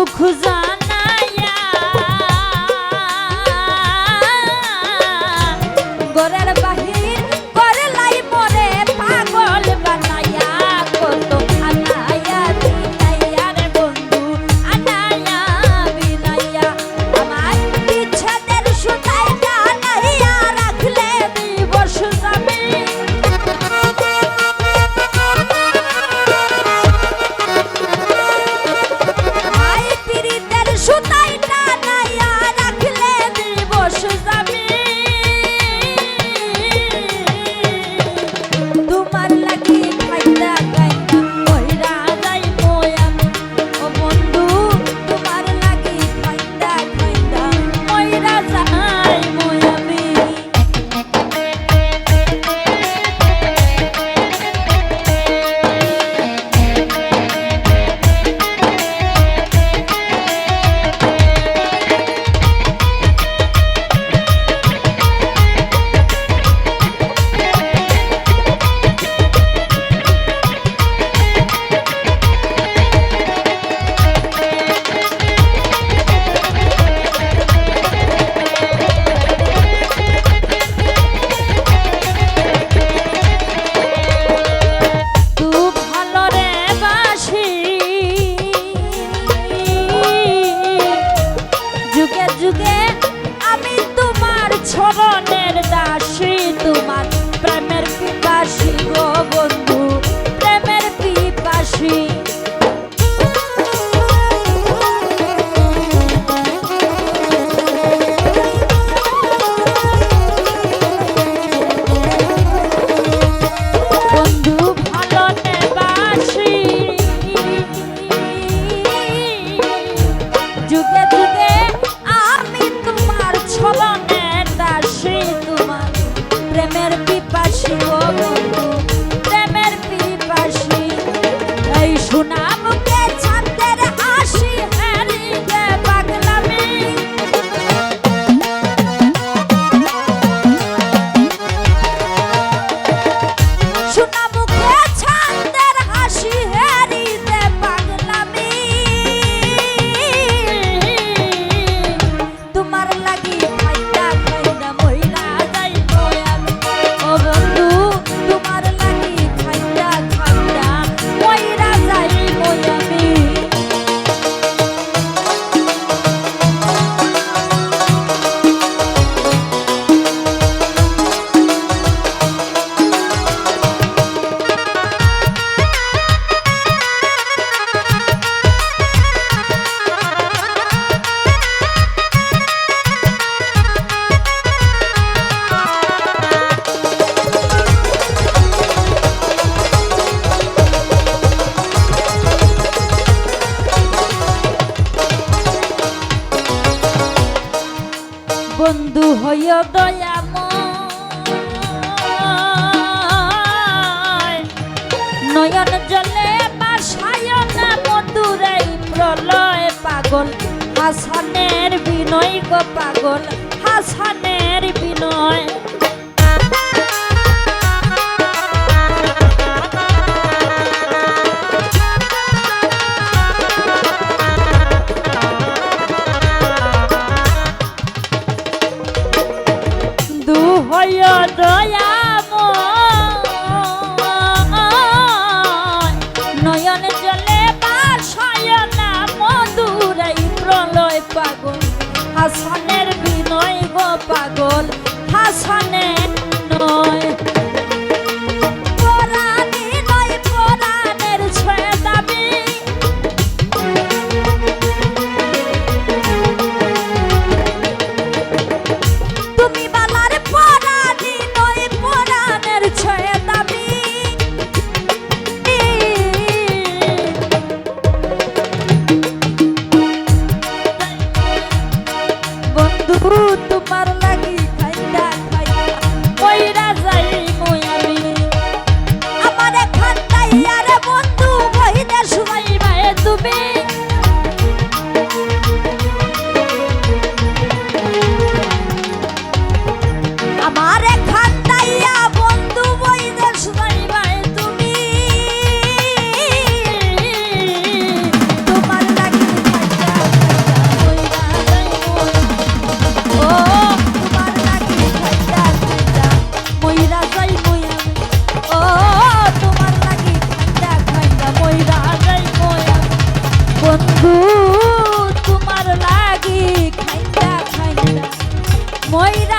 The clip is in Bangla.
দুঃখ যা হয় দয়াম নয়ন জলে বাসায় না মধুরাই প্রলয় পাগল। হাসানের বিনয় গো পাগল, হাসানের বিনয়। হইও দয়া নয়ন জলে বাসয় না মধুরাই প্রলয় পাগল। হাসনের বিনয় গো পাগল হাসনের দূত বন্ধু তোমার লাগি খাইন্দা খাইন্দা। ময়ূর